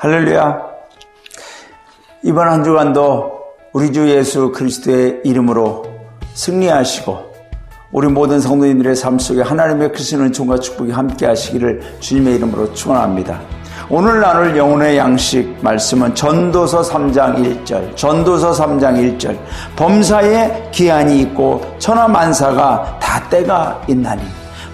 할렐루야. 이번 한 주간도 우리 주 예수 그리스도의 이름으로 승리하시고 우리 모든 성도님들의 삶 속에 하나님의 크신 은총과 축복이 함께 하시기를 주님의 이름으로 축원합니다. 오늘 나눌 영혼의 양식 말씀은 전도서 3장 1절, 전도서 3장 1절, 범사에 기한이 있고 천하 만사가 다 때가 있나니,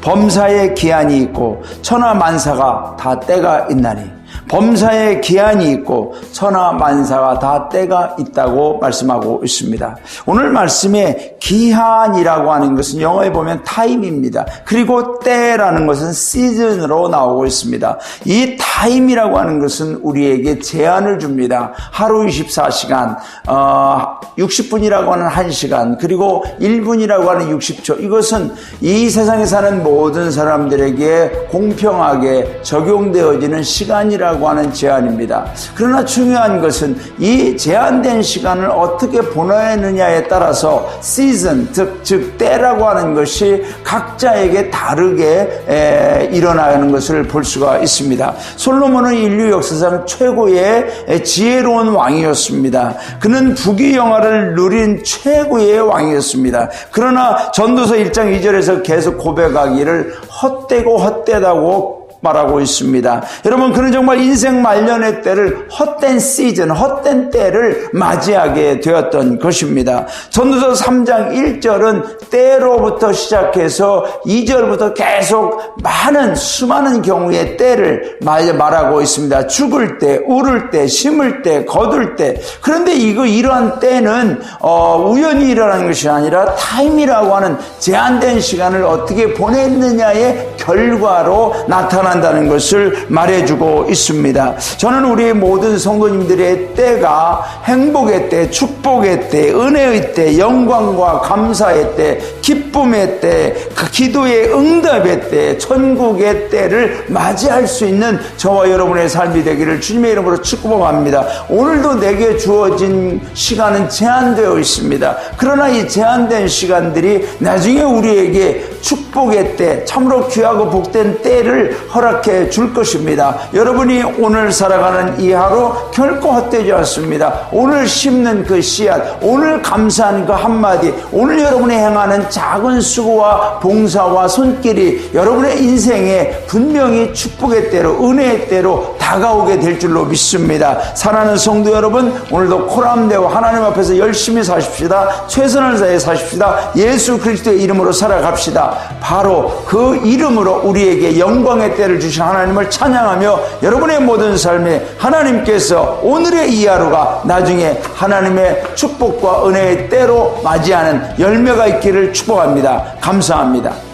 범사에 기한이 있고 천하 만사가 다 때가 있나니, 범사에 기한이 있고 천하 만사가 다 때가 있다고 말씀하고 있습니다. 오늘 말씀에 기한이라고 하는 것은 영어에 보면 타임입니다. 그리고 때라는 것은 시즌으로 나오고 있습니다. 이 타임이라고 하는 것은 우리에게 제한을 줍니다. 하루 24시간, 어, 60분이라고 하는 1시간, 그리고 1분이라고 하는 60초. 이것은 이 세상에 사는 모든 사람들에게 공평하게 적용되어지는 시간이라고 시간이라고 하는 제한입니다. 그러나 중요한 것은 이 제한된 시간을 어떻게 보내느냐에 따라서 시즌, 즉, 즉 때라고 하는 것이 각자에게 다르게 일어나는 것을 볼 수가 있습니다. 솔로몬은 인류 역사상 최고의 지혜로운 왕이었습니다. 그는 부귀 영화를 누린 최고의 왕이었습니다. 그러나 전도서 1장 2절에서 계속 고백하기를 헛되고 헛되다고 말하고 있습니다. 여러분, 그는 정말 인생 말년의 때를 헛된 시즌, 헛된 때를 맞이하게 되었던 것입니다. 전도서 3장 1절은 때로부터 시작해서 2절부터 계속 많은, 수많은 경우의 때를 말하고 있습니다. 죽을 때, 울을 때, 심을 때, 거둘 때. 그런데 이거, 이러한 때는, 어, 우연히 일어나는 것이 아니라 타임이라고 하는 제한된 시간을 어떻게 보냈느냐의 결과로 나타나 한다는 것을 말해주고 있습니다. 저는 우리 모든 성도님들의 때가 행복의 때, 축복의 때, 은혜의 때, 영광과 감사의 때, 기쁨의 때, 그 기도의 응답의 때, 천국의 때를 맞이할 수 있는 저와 여러분의 삶이 되기를 주님의 이름으로 축복합니다. 오늘도 내게 주어진 시간은 제한되어 있습니다. 그러나 이 제한된 시간들이 나중에 우리에게 축복의 때, 참으로 귀하고 복된 때를 허락 허락해 줄 것입니다. 여러분이 오늘 살아가는 이 하루 결코 헛되지 않습니다. 오늘 심는 그 씨앗, 오늘 감사하는 그 한마디, 오늘 여러분이 행하는 작은 수고와 봉사와 손길이 여러분의 인생에 분명히 축복의 때로, 은혜의 때로 다가오게 될 줄로 믿습니다. 사랑하는 성도 여러분, 오늘도 코람되고 하나님 앞에서 열심히 사십시다. 최선을 다해 사십시다. 예수 그리스도의 이름으로 살아갑시다. 바로 그 이름으로 우리에게 영광의 때를 주신 하나님을 찬양하며 여러분의 모든 삶에 하나님께서 오늘의 이 하루가 나중에 하나님의 축복과 은혜의 때로 맞이하는 열매가 있기를 축복합니다. 감사합니다.